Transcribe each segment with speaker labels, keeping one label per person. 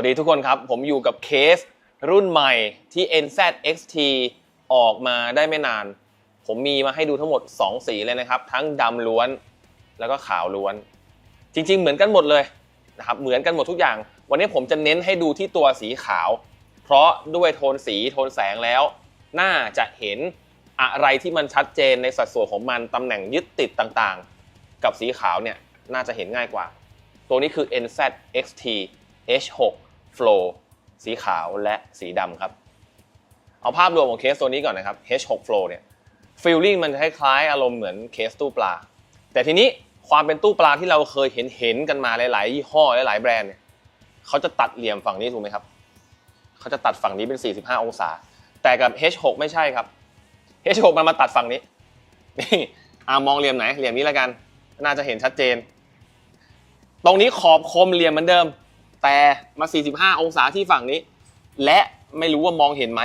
Speaker 1: วัสดีทุกคนครับ ผมอยู่กับเคสรุ่นใหม่ที่ NZXT ออกมาได้ไม่นาน ผมมีมาให้ดูทั้งหมด 2 สีเลยนะครับ ทั้งดำล้วนแล้วก็ขาวล้วน จริง ๆ เหมือนกันหมดเลยนะครับเหมือนกันหมดทุกอย่าง วันนี้ผมจะเน้นให้ดูที่ตัวสีขาว เพราะด้วยโทนสีโทนแสงแล้ว น่าจะเห็นอะไรที่มันชัดเจนในสัดส่วนของมันตำแหน่งยึดติดต่างๆ กับสีขาวเนี่ยน่าจะเห็นง่ายกว่า ตัวนี้คือ NZXT H6 โฟลสีขาวและสีดำครับ เอาภาพรวมของเคสตัวนี้ก่อนนะครับ H6 Flow เนี่ยฟิลลิ่งมันคล้ายๆอารมณ์เหมือนเคสตู้ปลา แต่ทีนี้ความเป็นตู้ปลาที่เราเคยเห็นเห็นกันมาหลายๆยี่ห้อหลายๆแบรนด์เนี่ยเขาจะตัดเหลี่ยมฝั่งนี้ถูกไหมครับเขาจะตัดฝั่งนี้เป็น 45 องศา แต่กับ H6 ไม่ใช่ครับ H6 มันมาตัดฝั่งนี้นี่อามองเหลี่ยมไหนเหลี่ยมนี้แล้วกัน น่าจะเห็นชัดเจน ตรงนี้ขอบคมเหลี่ยมเหมือนเดิม แต่มา 45 องศาที่ฝั่งนี้ และไม่รู้ว่ามองเห็นไหม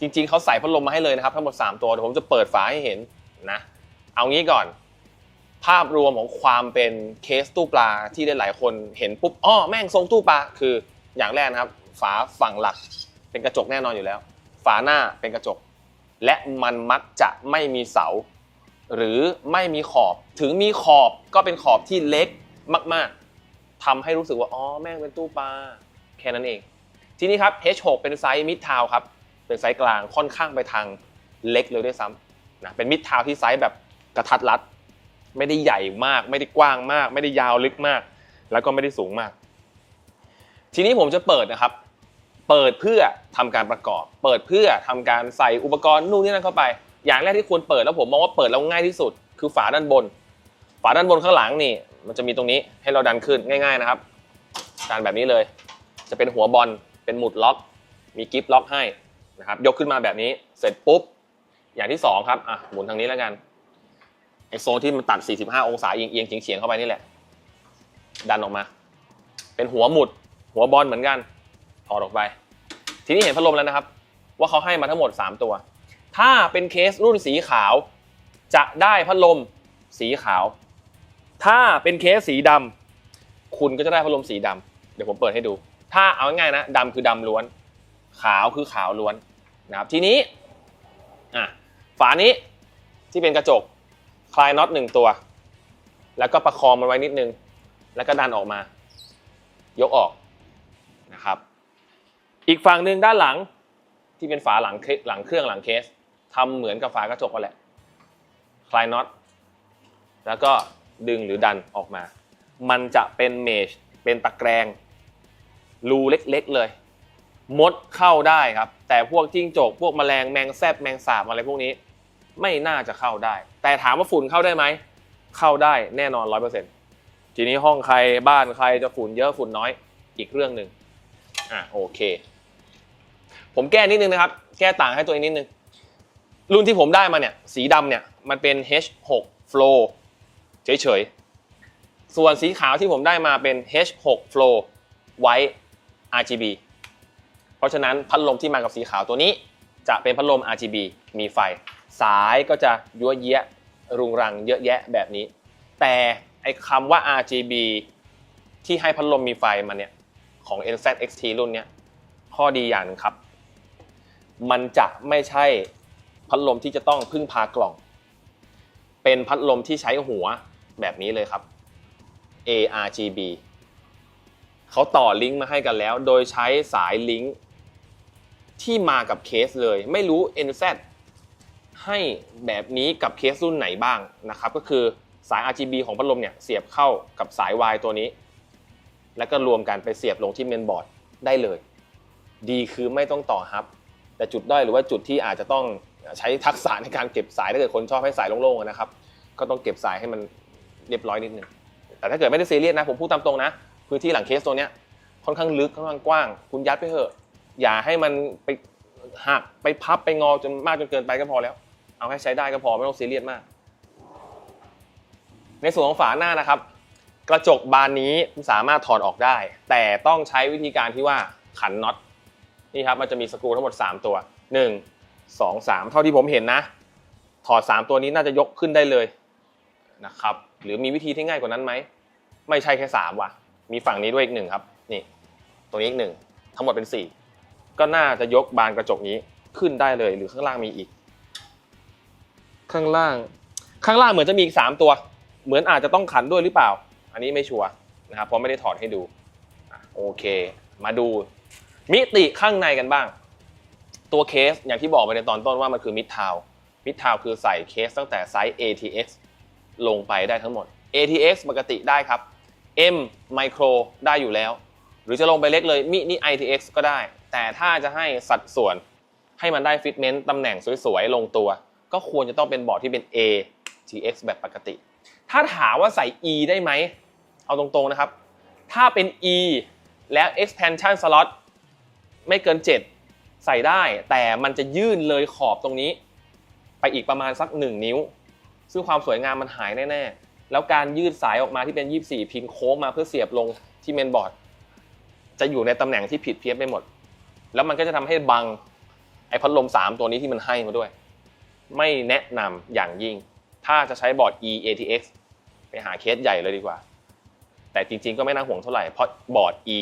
Speaker 1: จริงๆ เขาใส่พัดลมมาให้เลยนะครับทั้งหมด 3 ตัวเดี๋ยวผมจะเปิดฝาให้เห็นนะ เอางี้ก่อน ภาพรวมของความเป็นเคสตู้ปลาที่ได้หลายคนเห็นปุ๊บอ้อแม่งทรงตู้ปลาคืออย่างแรกนะครับ ฝาฝั่งหลักเป็นกระจกแน่นอนอยู่แล้ว ฝาหน้าเป็นกระจก และมันมักจะไม่มีเสา หรือไม่มีขอบ ถึงมีขอบก็เป็นขอบที่เล็กมากๆ ทำให้รู้สึกว่า อ๋อ แม่งเป็นตู้ปลา แค่นั้นเอง ทีนี้ครับ H6 เป็นไซส์มิดทาวครับ เป็นไซส์กลางค่อนข้างไปทางเล็กเลยด้วยซ้ำนะเป็นมิดทาวที่ไซส์แบบกระทัดรัด ไม่ได้ใหญ่มาก ไม่ได้กว้างมาก ไม่ได้ยาวลึกมาก แล้วก็ไม่ได้สูงมาก ทีนี้ผมจะเปิดนะครับ เปิดเพื่อทำการประกอบ เปิดเพื่อทำการใส่อุปกรณ์นู่นนี่นั่นเข้าไป อย่างแรกที่ควรเปิดแล้วผมมองว่าเปิดแล้วง่ายที่สุด คือฝาด้านบน ฝาด้านบนข้างหลังนี่ มันจะมีตรงนี้ให้เราดันขึ้นง่าย ๆนะครับดันแบบนี้เลย จะเป็นหัวบอลเป็นหมุดล็อก มีกิฟล็อกให้นะครับ ยกขึ้นมาแบบนี้เสร็จปุ๊บ อย่างที่สองครับอะหมุนทางนี้แล้วกันไอโซนที่มันตัด 45 องศาเอียงๆเฉียงๆเข้าไปนี่แหละ ดันออกมา เป็นหัวหมุด หัวบอลเหมือนกันถอดออกไป ทีนี้เห็นพัดลมแล้วนะครับ ว่าเขาให้มาทั้งหมด 3 ตัว ถ้าเป็นเคสรุ่นสีขาว จะได้พัดลมสีขาว ถ้าเป็นเคสสีดำคุณก็จะได้พัดลมสีดำเดี๋ยวผมเปิดให้ดู ถ้าเอาง่ายๆนะดำคือดำล้วน ขาวคือขาวล้วนนะครับทีนี้อะฝานี้ที่เป็นกระจกคลายน็อตหนึ่งตัว แล้วก็ประคองมันไว้นิดนึง แล้วก็ดันออกมา ยกออกนะครับ อีกฝั่งหนึ่งด้านหลังที่เป็นฝาหลังเคหลังเครื่องหลังเคสทำเหมือนกับฝากระจกกันแหละ คลายน็อตแล้วก็ ดึงหรือดันออกมา มันจะเป็นเมชเป็นตะแกรงรูเล็กๆเลย มดเข้าได้ครับ แต่พวกจิ้งจกพวกแมลงแมงแซบแมงสาบอะไรพวกนี้ ไม่น่าจะเข้าได้ แต่ถามว่าฝุ่นเข้าได้ไหมเข้าได้แน่นอนร้อยเปอร์เซ็นต์ทีนี้ห้องใครบ้านใครจะฝุ่นเยอะฝุ่นน้อยอีกเรื่องหนึ่งอะโอเค ผมแก้นิดนึงนะครับ แก้ต่างให้ตัวเองนิดนึงรุ่นที่ผมได้มาเนี่ย สีดำเนี่ย มันเป็น H6 Flow เฉยๆ ส่วนสีขาวที่ผมได้มาเป็น H6 Flow White RGB เพราะฉะนั้นพัดลมที่มากับสีขาวตัวนี้ จะเป็นพัดลม RGB มีไฟ สายก็จะยั่วเยะรุงรังเยอะแยะแบบนี้ แต่ไอ้คำว่า RGB ที่ให้พัดลมมีไฟมาเนี่ยของ NZ XT รุ่นเนี้ยข้อดีอย่างนึงครับ มันจะไม่ใช่พัดลมที่จะต้องพึ่งพากล่อง เป็นพัดลมที่ใช้หัว แบบนี้เลยครับ ARGB เขาต่อลิงก์มาให้กันแล้ว โดยใช้สายลิงก์ที่มากับเคสเลย ไม่รู้ NZ ให้แบบนี้กับเคสรุ่นไหนบ้างนะครับ ก็คือสาย RGB ของพัดลมเนี่ยเสียบเข้ากับสาย Y ตัวนี้ แล้วก็รวมกันไปเสียบลงที่เมนบอร์ดได้เลย ดีคือไม่ต้องต่อฮับ แต่จุดด้อยหรือว่าจุดที่อาจจะต้องใช้ทักษะในการเก็บสายถ้าเกิดคนชอบให้สายโล่งๆนะครับ ก็ต้องเก็บสายให้มัน เรียบร้อยนิดนึงแต่ถ้าเกิดไม่ได้ซีเรียสนะ ผมพูดตามตรงนะ พื้นที่หลังเคสตัวเนี้ยค่อนข้างลึกค่อนข้างกว้าง คุณยัดไปเถอะ อย่าให้มันไปหักไปพับไปงอจนมากจนเกินไปก็พอแล้ว เอาให้ใช้ได้ก็พอไม่ต้องซีเรียสมาก ในส่วนของฝาหน้านะครับ กระจกบานนี้สามารถถอดออกได้ แต่ต้องใช้วิธีการที่ว่าขันน็อตนี่ครับมันจะมีสกรูทั้งหมด 3 ตัว 1 2 3 เท่าที่ผมเห็นนะ ถอด 3 ตัวนี้น่าจะยกขึ้นได้เลย นะครับหรือมีวิธีที่ง่ายกว่านั้นไหมไม่ใช่แค่3ว่ะ มีฝั่งนี้ด้วยอีกหนึ่งครับนี่ตัวนี้อีกหนึ่งทั้งหมดเป็นสี่ก็น่าจะยกบานกระจกนี้ขึ้นได้เลยหรือข้างล่างมีอีก ข้างล่าง ข้างล่างเหมือนจะมีอีกสามตัว เหมือนอาจจะต้องขันด้วยหรือเปล่า อันนี้ไม่ชัวร์นะครับเพราะไม่ได้ถอดให้ดูโอเค มาดูมิติข้างในกันบ้าง ตัวเคสอย่างที่บอกไปในตอนต้นว่ามันคือมิดทาวมิดทาวคือใส่เคสตั้งแต่ไซส์ ATX ลงไปได้ทั้งหมด ATX ปกติได้ครับ M Micro ได้อยู่แล้ว หรือจะลงไปเล็กเลยมินิ ITX ก็ได้ แต่ถ้าจะให้สัดส่วนให้มันได้ฟิตเมนต์ตำแหน่งสวยๆ ลงตัว ก็ควรจะต้องเป็นบอร์ดที่เป็น ATX แบบปกติ ถ้าถามว่าใส่ E ได้ไหม เอาตรงๆนะครับ ถ้าเป็น E แล้ว expansion slot ไม่เกิน 7 ใส่ได้ แต่มันจะยื่นเลยขอบตรงนี้ ไปอีกประมาณสัก 1 นิ้ว ซึ่งความสวยงามมันหายแน่ๆ แล้วการยืดสายออกมาที่เป็น 24 พินโค้งมาเพื่อเสียบลงที่เมนบอร์ด จะอยู่ในตำแหน่งที่ผิดเพี้ยนไปหมด แล้วมันก็จะทำให้บังไอพัดลม 3 ตัวนี้ที่มันให้มาด้วย ไม่แนะนำอย่างยิ่ง ถ้าจะใช้บอร์ด EATX ไปหาเคสใหญ่เลยดีกว่า แต่จริงๆก็ไม่น่าห่วงเท่าไหร่เพราะบอร์ด E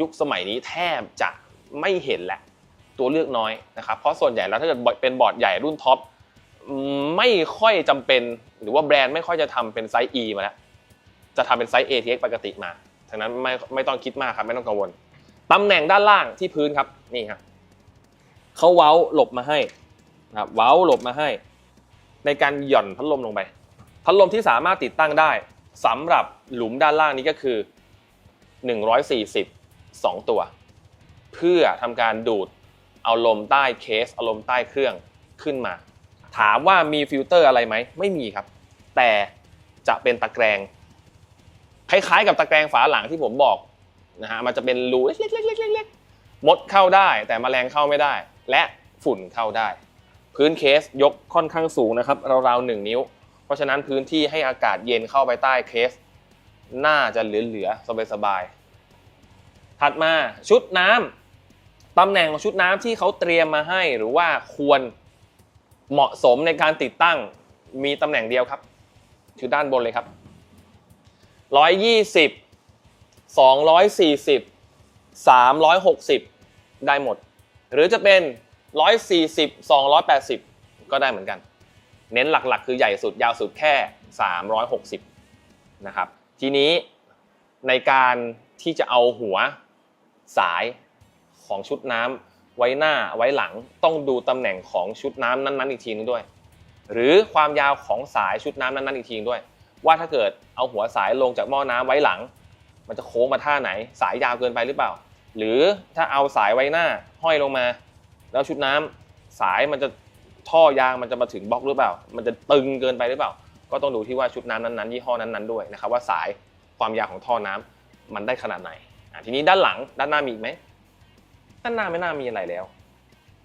Speaker 1: ยุคสมัยนี้แทบจะไม่เห็นแหละตัวเลือกน้อยนะครับ เพราะส่วนใหญ่แล้วถ้าเกิดเป็นบอร์ดใหญ่รุ่นท็อป ไม่ค่อยจำเป็น หรือว่าแบรนด์ไม่ค่อยจะทำเป็นไซส์ E มาแล้ว จะทำเป็นไซส์ ATX ปกติมาฉะนั้นไม่ไม่ต้องคิดมากครับไม่ต้องกังวลตำแหน่งด้านล่างที่พื้นครับนี่ครับเขาเว้าหลบมาให้นะครับเว้าหลบมาให้ ในการหย่อนพัดลมลงไป พัดลมที่สามารถติดตั้งได้สำหรับหลุมด้านล่างนี้ก็คือ 140 2 ตัว เพื่อทำการดูดเอาลมใต้เคสเอาลมใต้เครื่องขึ้นมา ถามว่ามีฟิลเตอร์อะไรไหม ไม่มีครับ แต่จะเป็นตะแกรงคล้ายๆ กับตะแกรงฝาหลังที่ผมบอกนะฮะมันจะเป็นรูเล็กๆๆๆมดเข้าได้ แต่แมลงเข้าไม่ได้ และฝุ่นเข้าได้ พื้นเคสยกค่อนข้างสูงนะครับราวๆหนึ่งนิ้ว เพราะฉะนั้นพื้นที่ให้อากาศเย็นเข้าไปใต้เคส น่าจะเหลือๆสบายๆถัดมาชุดน้ำตำแหน่งของชุดน้ำที่เขาเตรียมมาให้หรือว่าควร เหมาะสมในการติดตั้งมีตำแหน่งเดียวครับคือด้านบนเลยครับร้อยยี่สิบสองร้อยสี่สิบสามร้อยหกสิบได้หมด หรือจะเป็นร้อยสี่สิบสองร้อยแปดสิบก็ได้เหมือนกัน เน้นหลักๆ คือใหญ่สุดยาวสุดแค่สามร้อยหกสิบนะครับ ทีนี้ในการที่จะเอาหัวสายของชุดน้ำ ไว้หน้าไว้หลังต้องดูตำแหน่งของชุดน้ำนั้นๆอีกทีนึงด้วย หรือความยาวของสายชุดน้ำนั้นๆอีกทีนึงด้วย ว่าถ้าเกิดเอาหัวสายลงจากหม้อน้ำไว้หลัง มันจะโค้งมาท่าไหน สายยาวเกินไปหรือเปล่า หรือถ้าเอาสายไว้หน้าห้อยลงมา แล้วชุดน้ำสายมันจะท่อยางมันจะมาถึงบล็อกหรือเปล่า มันจะตึงเกินไปหรือเปล่า ก็ต้องดูที่ว่าชุดน้ำนั้นๆยี่ห้อนั้นๆด้วยนะครับว่าสายความยาวของท่อน้ำมันได้ขนาดไหนทีนี้ด้านหลังด้านหน้ามีอีกไหม ด้านหน้าไม่น่ามีอะไรแล้ว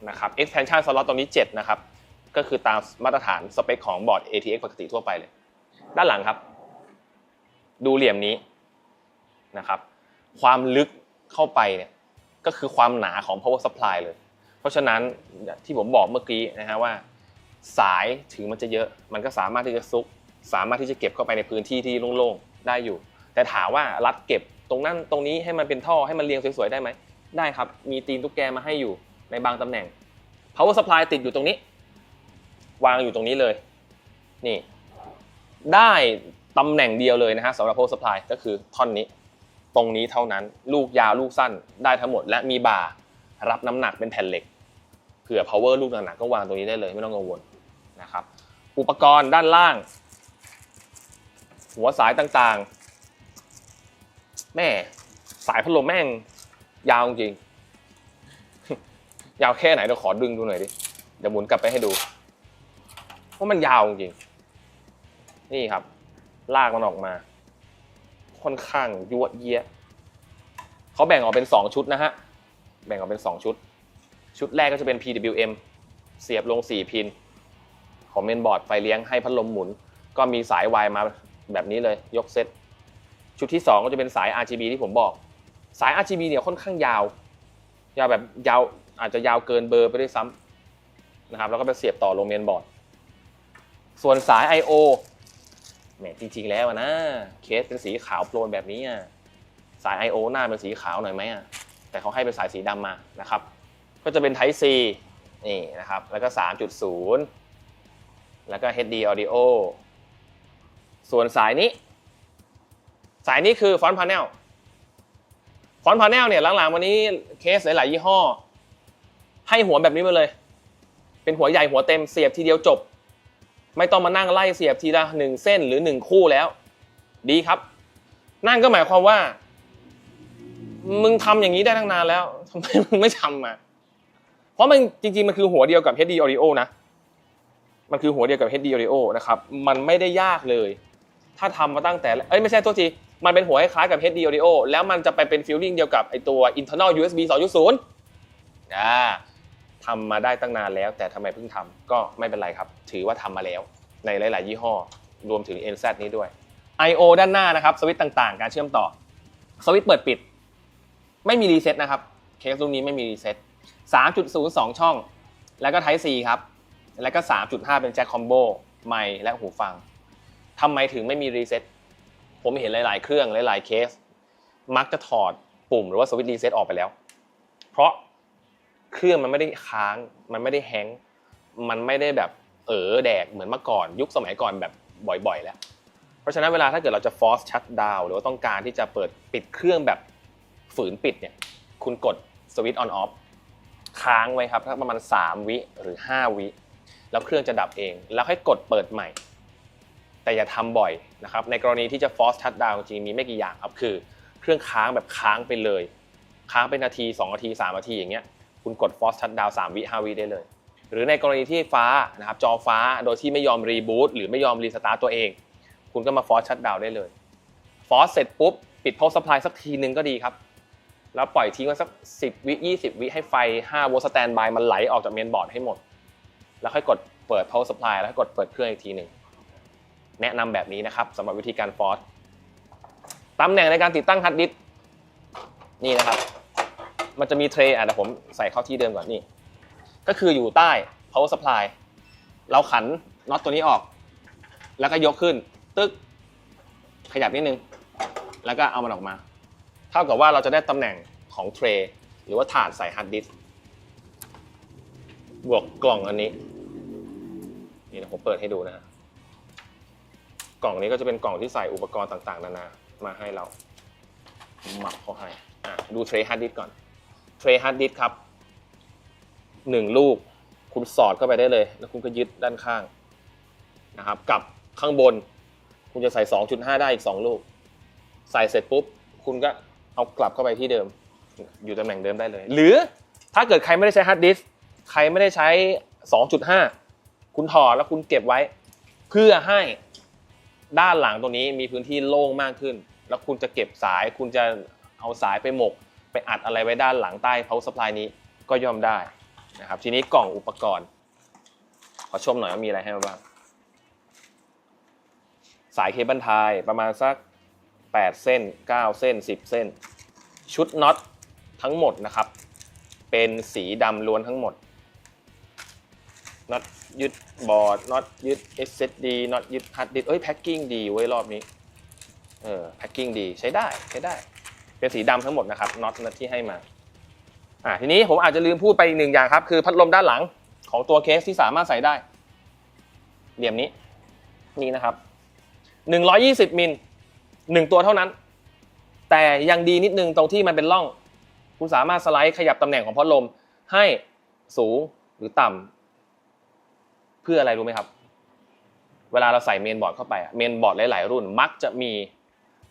Speaker 1: นะครับ expansion slot ตรงนี้ 7 นะครับ ก็คือตามมาตรฐานสเปคของบอร์ด ATX ปกติทั่วไปเลย ด้านหลังครับ ดูเหลี่ยมนี้นะครับ ความลึกเข้าไปเนี่ยก็คือความหนาของ power supply เลย เพราะฉะนั้นที่ผมบอกเมื่อกี้นะฮะว่า สายถึงมันจะเยอะ มันก็สามารถที่จะซุก สามารถที่จะเก็บเข้าไปในพื้นที่ที่โล่งๆได้อยู่ แต่ถามว่ารัดเก็บตรงนั้นตรงนี้ให้มันเป็นท่อให้มันเรียงสวยๆได้ไหม ได้ครับ มีตีนตุ๊กแกมาให้อยู่ในบางตำแหน่ง power supply ติดอยู่ตรงนี้ วางอยู่ตรงนี้เลย นี่ ได้ตำแหน่งเดียวเลยนะฮะสำหรับ power supply ก็คือท่อนนี้ ตรงนี้เท่านั้น ลูกยาวลูกสั้นได้ทั้งหมด และมีบ่ารับน้ำหนักเป็นแผ่นเหล็ก เผื่อ power ลูกหนักๆก็วางตรงนี้ได้เลยไม่ต้องกังวลนะครับ อุปกรณ์ด้านล่าง หัวสายต่างๆ แม่สายพัดลมแม่ง ยาวจริง ยาวแค่ไหนเดี๋ยวขอดึงดูหน่อยดิ เดี๋ยวหมุนกลับไปให้ดูว่ามันยาวจริง นี่ครับ ลากมันออกมา ค่อนข้างยวดเยี้ยเขาแบ่งออกเป็น 2 ชุดนะฮะ แบ่งออกเป็น 2 ชุด ชุดแรกก็จะเป็น PWM เสียบลง 4 พิน ของเมนบอร์ดไฟเลี้ยงให้พัดลมหมุน ก็มีสายวายมาแบบนี้เลยยกเซต ชุดที่ 2 ก็จะเป็นสาย RGB ที่ผมบอก สาย RGB เนี่ยค่อนข้างยาว ยาวแบบยาวอาจจะยาวเกินเบอร์ไปด้วยซ้ำนะครับแล้วก็ไปเสียบต่อลงเมนบอร์ด ส่วนสาย I/O แหมจริงๆแล้วนะเคสเป็นสีขาวโปรนแบบนี้อะสาย I/O หน้าเป็นสีขาวหน่อยไหมอะแต่เขาให้เป็นสายสีดำมานะครับ ก็จะเป็น Type C นี่นะครับ แล้วก็ 3.0 แล้วก็ HD Audio ส่วนสายนี้ สายนี้คือฟอนต์พาเนล ฟอนต์พาเนลเนี่ยหลังๆวันนี้เคสหลายๆยี่ห้อ ให้หัวแบบนี้มาเลย เป็นหัวใหญ่หัวเต็มเสียบทีเดียวจบ ไม่ต้องมานั่งไล่เสียบทีละหนึ่งเส้นหรือหนึ่งคู่แล้ว ดีครับ นั่นก็หมายความว่า มึงทำอย่างนี้ได้ตั้งนานแล้วทำไมมึงไม่ทำมาเพราะมันจริงๆมันคือหัวเดียวกับ HD Audio นะมันคือหัวเดียวกับ HD Audio นะครับ มันไม่ได้ยากเลย ถ้าทำมาตั้งแต่ เอ้ยไม่ใช่ตัวที มันเป็นหัวคล้ายกับ HD Audio แล้วมันจะไปเป็นฟิลลิ่งเดียวกับไอตัว internal USB 2.0อ่าทำมาได้ตั้งนานแล้ว แต่ทำไมเพิ่งทำก็ไม่เป็นไรครับ ถือว่าทำมาแล้ว ในหลาย ๆ ยี่ห้อ รวมถึง NZ นี้ด้วย I/O ด้านหน้านะครับสวิตช์ต่าง ๆ การเชื่อมต่อสวิตช์เปิดปิด ไม่มีรีเซ็ตนะครับ เคสรุ่นนี้ไม่มีรีเซ็ต3.02 ช่อง แล้วก็ Type C ครับ แล้วก็ 3.5 เป็นแจ็คคอมโบไมค์และหูฟังทำไมถึงไม่มีรีเซ็ต ผมเห็นหลาย ๆ เครื่องหลาย ๆ เคส มักจะถอดปุ่มหรือว่าสวิตช์รีเซ็ตออกไปแล้ว เพราะเครื่องมันไม่ได้ค้าง มันไม่ได้แฮงก์มันไม่ได้แบบเออแดกเหมือนเมื่อก่อน ยุคสมัยก่อนแบบบ่อย ๆ แล้ว เพราะฉะนั้นเวลาถ้าเกิดเราจะ force shut down หรือว่าต้องการที่จะเปิดปิดเครื่องแบบฝืนปิดเนี่ย คุณกดสวิตช์ on off ค้างไว้ครับถ้าประมาณ 3 วิหรือ 5 วิ แล้วเครื่องจะดับเอง แล้วให้กดเปิดใหม่ แต่อย่าทำบ่อยนะครับในกรณีที่จะ force shut down จริงมีไม่กี่อย่างครับคือเครื่องค้างแบบค้างไปเลย ค้างเป็นนาที 2 นาที 3 นาทีอย่างเงี้ยคุณกด force shut down 3วิ5วิได้เลย หรือในกรณีที่ฟ้านะครับจอฟ้าโดยที่ไม่ยอมรีบูตหรือไม่ยอมรีสตาร์ตตัวเอง คุณก็มา force shut down ได้เลย force เสร็จปุ๊บปิด power supply สักทีนึงก็ดีครับแล้วปล่อยทิ้งไว้สัก 10 วิ 20 วิให้ไฟ 5 โวลต์สแตนบายมันไหลออกจากเมนบอร์ดให้หมด แล้วค่อยกดเปิด power supply แล้วกดเปิดเครื่องอีกทีหนึ่ง แนะนำแบบนี้นะครับสำหรับวิธีการฟอร์สตำแหน่งในการติดตั้งฮาร์ดดิสนี่นะครับ มันจะมีเทรย์อะเดี๋ยวผมใส่เข้าที่เดิมก่อนนี่ ก็คืออยู่ใต้ power supply เราขันน็อตตัวนี้ออก แล้วก็ยกขึ้น ตึ๊กขยับนิดนึง แล้วก็เอามันออกมา เท่ากับว่าเราจะได้ตำแหน่งของเทรย์หรือว่าถาดใส่ฮาร์ดดิสบวกกล่องอันนี้ นี่นะผมเปิดให้ดูนะฮะ กล่องนี้ก็จะเป็นกล่องที่ใส่อุปกรณ์ต่างๆ นานามาให้เราหมักเขาให้อะดูเทรย์ฮาร์ดดิสก่อนเทรย์ฮาร์ดดิสครับหนึ่งลูกคุณสอดเข้าไปได้เลย แล้วคุณก็ยึดด้านข้างนะครับกับข้างบน คุณจะใส่ 2.5 ได้อีก 2 ลูก ใส่เสร็จปุ๊บ คุณก็เอากลับเข้าไปที่เดิม อยู่ตำแหน่งเดิมได้เลย หรือถ้าเกิดใครไม่ได้ใช้ฮาร์ดดิสใครไม่ได้ใช้ 2.5 คุณถอดแล้วคุณเก็บไว้ เพื่อให้ ด้านหลังตรงนี้มีพื้นที่โล่งมากขึ้น แล้วคุณจะเก็บสาย คุณจะเอาสายไปหมก ไปอัดอะไรไว้ด้านหลังใต้ power supply นี้ก็ย่อมได้นะครับ ทีนี้กล่องอุปกรณ์ ขอชมหน่อยว่ามีอะไรให้บ้าง สายเคเบิลไทยประมาณสัก 8 เส้น 9 เส้น 10 เส้น ชุดน็อตทั้งหมดนะครับ เป็นสีดำล้วนทั้งหมด น็อตยึดบอร์ดน็อตยึด SSD น็อตยึดฮาร์ดดิสก์เอ้ยแพ็คกิ้งดีเว้ยรอบนี้เออแพ็คกิ้งดีใช้ได้ใช้ได้ เป็นสีดำทั้งหมดนะครับน็อตที่ให้มาอ่าทีนี้ผมอาจจะลืมพูดไปอีกหนึ่งอย่างครับ คือพัดลมด้านหลังของตัวเคสที่สามารถใส่ได้เหลี่ยมนี้นี่นะครับ 120มิลหนึ่งตัวเท่านั้น แต่ยังดีนิดนึงตรงที่มันเป็นร่อง คุณสามารถสไลด์ขยับตำแหน่งของพัดลมให้สูงหรือต่ำ เพื่ออะไรรู้ไหมครับ เวลาเราใส่เมนบอร์ดเข้าไปเมนบอร์ดหลาย ๆ รุ่นมักจะมี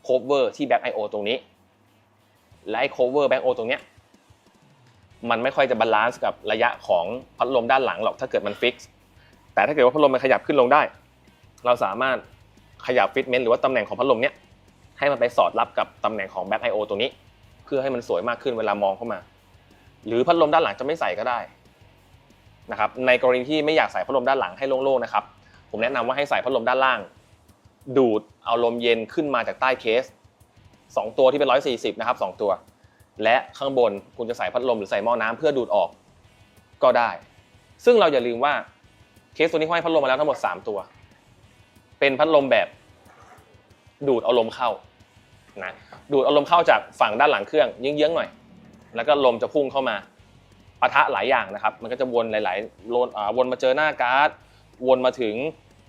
Speaker 1: โคเวอร์ที่แบ็กไอโอตรงนี้ และไอโคเวอร์แบ็กโอตรงเนี้ยมันไม่ค่อยจะบาลานซ์กับระยะของพัดลมด้านหลังหรอกถ้าเกิดมันฟิกซ์แต่ถ้าเกิดว่าพัดลมมันขยับขึ้นลงได้ เราสามารถขยับฟิตเมนต์หรือว่าตำแหน่งของพัดลมเนี้ยให้มันไปสอดรับกับตำแหน่งของแบ็กไอโอตรงนี้ เพื่อให้มันสวยมากขึ้นเวลามองเข้ามา หรือพัดลมด้านหลังจะไม่ใส่ก็ได้ นะครับในกรณีที่ไม่อยากใส่พัดลมด้านหลังให้โล่งๆนะครับผมแนะนำว่าให้ใส่พัดลมด้านล่าง ดูดเอาลมเย็นขึ้นมาจากใต้เคส 2 ตัวที่เป็น 140นะครับ2ตัว และข้างบนคุณจะใส่พัดลมหรือใส่หม้อน้ำเพื่อดูดออกก็ได้ ซึ่งเราอย่าลืมว่าเคสตัวนี้เขาให้พัดลมมาแล้วทั้งหมด 3 ตัว เป็นพัดลมแบบดูดเอาลมเข้านะดูดเอาลมเข้าจากฝั่งด้านหลังเครื่องเยื้องๆหน่อย แล้วก็ลมจะพุ่งเข้ามา ปะทะหลายอย่างนะครับ มันก็จะวนหลายๆวนวนมาเจอหน้าการ์ด วนมาถึง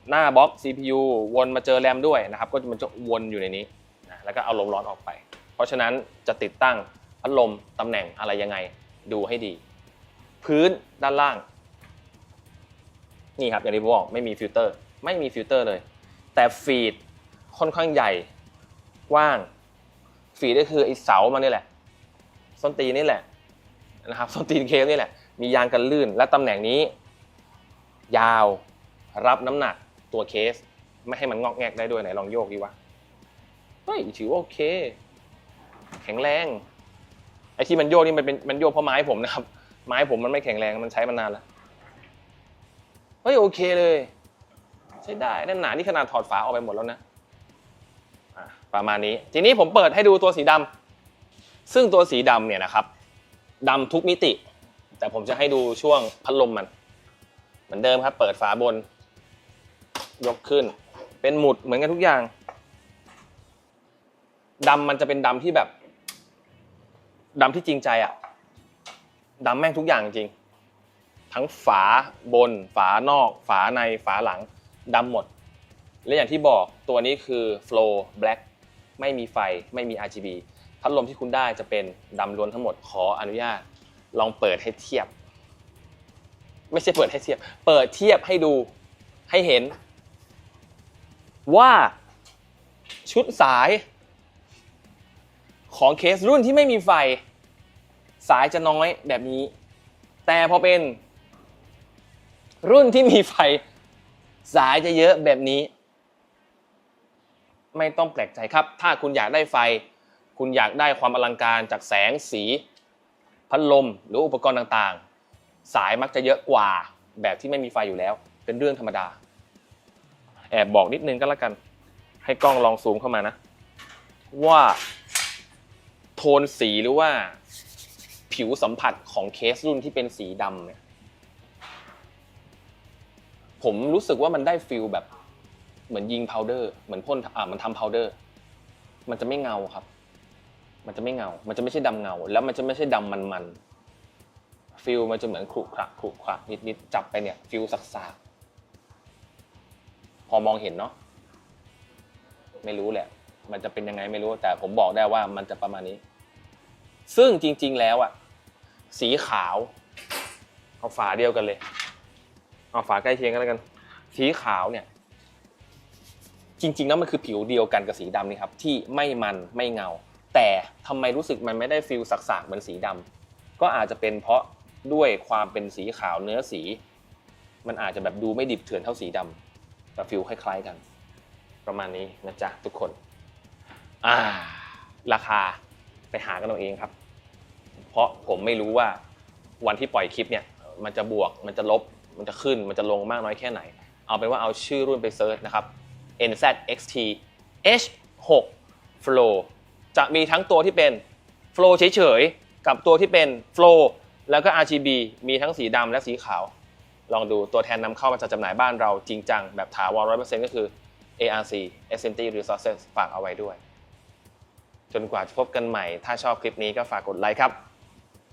Speaker 1: หน้าบล็อก CPU วนมาเจอแรมด้วยนะครับ ก็มันจะวนอยู่ในนี้นะแล้วก็เอาลมร้อนออกไป เพราะฉะนั้นจะติดตั้งพัดลมตำแหน่งอะไรยังไงดูให้ดี พื้นด้านล่าง นี่ครับอย่างที่ผมบอกไม่มีฟิลเตอร์ ไม่มีฟิลเตอร์เลย แต่ฟีดค่อนข้างใหญ่กว้าง ฟีดก็คือไอ้เสามันนี่แหละส้นตีนนี่แหละ นะครับส้นตีนเคสนี่แหละ มียางกันลื่น และตำแหน่งนี้ ยาวรับน้ำหนักตัวเคส ไม่ให้มันงอกแงกได้ด้วยไหนลองโยกดีวะเฮ้ยถือว่าโอเค แข็งแรงไอ้ที่มันโยกนี่มันเป็นมันโยกเพราะไม้ผมนะครับ ไม้ผมมันไม่แข็งแรงมันใช้มานานแล้วเฮ้ยโอเคเลย ใช้ได้แน่นหนานี่ขนาดถอดฝาออกไปหมดแล้วนะอะประมาณนี้ ทีนี้ผมเปิดให้ดูตัวสีดำซึ่งตัวสีดำเนี่ยนะครับ ดำทุกมิติ แต่ผมจะให้ดูช่วงพัดลมมัน เหมือนเดิมครับ เปิดฝาบน ยกขึ้น เป็นหมุดเหมือนกันทุกอย่างดำมันจะเป็นดำที่แบบดำที่จริงใจอะดำแม่งทุกอย่างจริง ทั้งฝาบน ฝานอก ฝาในฝาหลังดำหมด และอย่างที่บอกตัวนี้คือ Flow Black ไม่มีไฟไม่มี RGB พัดลมที่คุณได้จะเป็นดำล้วนทั้งหมดขออนุญาต ลองเปิดให้เทียบ ไม่ใช่เปิดให้เทียบ เปิดเทียบให้ดูให้เห็น ว่าชุดสาย ของเคสรุ่นที่ไม่มีไฟ สายจะน้อยแบบนี้ แต่พอเป็น รุ่นที่มีไฟ สายจะเยอะแบบนี้ ไม่ต้องแปลกใจครับ ถ้าคุณอยากได้ไฟ คุณอยากได้ความอลังการจากแสงสี พัดลมหรืออุปกรณ์ต่างๆ สายมักจะเยอะกว่าแบบที่ไม่มีไฟอยู่แล้ว เป็นเรื่องธรรมดา แอบบอกนิดนึงก็แล้วกัน ให้กล้องลองซูมเข้ามานะ ว่า โทนสีหรือว่า ผิวสัมผัสของเคสรุ่นที่เป็นสีดำเนี่ยผมรู้สึกว่ามันได้ฟิลแบบเหมือนยิงพาวเดอร์เหมือนพ่นอ่ามันทำพาวเดอร์ มันจะไม่เงาครับ มันจะไม่เงา มันจะไม่ใช่ดำเงา แล้วมันจะไม่ใช่ดำมันมันๆฟิลมันจะเหมือนขรุขระขรุขระนิดนิดๆจับไปเนี่ยฟิลสักสากๆพอมองเห็นเนาะไม่รู้แหละ มันจะเป็นยังไงไม่รู้แต่ผมบอกได้ว่ามันจะประมาณนี้ ซึ่งจริง ๆ แล้วอะสีขาวเอาฝาเดียวกันเลย เอาฝาใกล้เคียงกันแล้วกัน สีขาวเนี่ย จริง ๆ แล้วมันคือผิวเดียวกันกับสีดำนี่ครับ ที่ไม่มันไม่เงา แต่ทำไมรู้สึกมันไม่ได้ฟิลสักๆเหมือนสีดำก็อาจจะเป็นเพราะด้วยความเป็นสีขาวเนื้อสี มันอาจจะแบบดูไม่ดิบเถื่อนเท่าสีดำแต่ฟิลคล้ายๆกัน ประมาณนี้นะจ๊ะทุกคนอ่าราคาไปหากันเอาเองครับ เพราะผมไม่รู้ว่าวันที่ปล่อยคลิปเนี่ย มันจะบวกมันจะลบ มันจะขึ้นมันจะลงมากน้อยแค่ไหน เอาเป็นว่าเอาชื่อรุ่นไปเซิร์ชนะครับ NZXT H6 Flow จะมีทั้งตัวที่เป็น Flow เฉยๆ กับตัวที่เป็น Flow แล้วก็ RGB มีทั้งสีดำและสีขาว ลองดูตัวแทนนำเข้ามาจัดจำหน่ายบ้านเราจริงจัง แบบถาวร100%ก็คือ ARC Ascenti Resources ฝากเอาไว้ด้วย จนกว่าจะพบกันใหม่ ถ้าชอบคลิปนี้ก็ฝากกดไลค์ครับ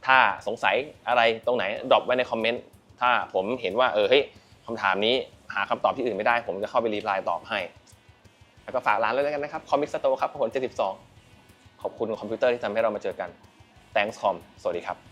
Speaker 1: ถ้าสงสัยอะไรตรงไหนดรอปไว้ในคอมเมนต์ ถ้าผมเห็นว่าเออเฮ้ยคำถามนี้หาคำตอบที่อื่นไม่ได้ ผมจะเข้าไปรีプライตอบให้ แล้วก็ฝากร้านเลยแล้วกันนะครับ Comic Store ครับพหล72 ขอบคุณคอมพิวเตอร์ที่ทำให้เรามาเจอกัน Thanks com สวัสดีครับ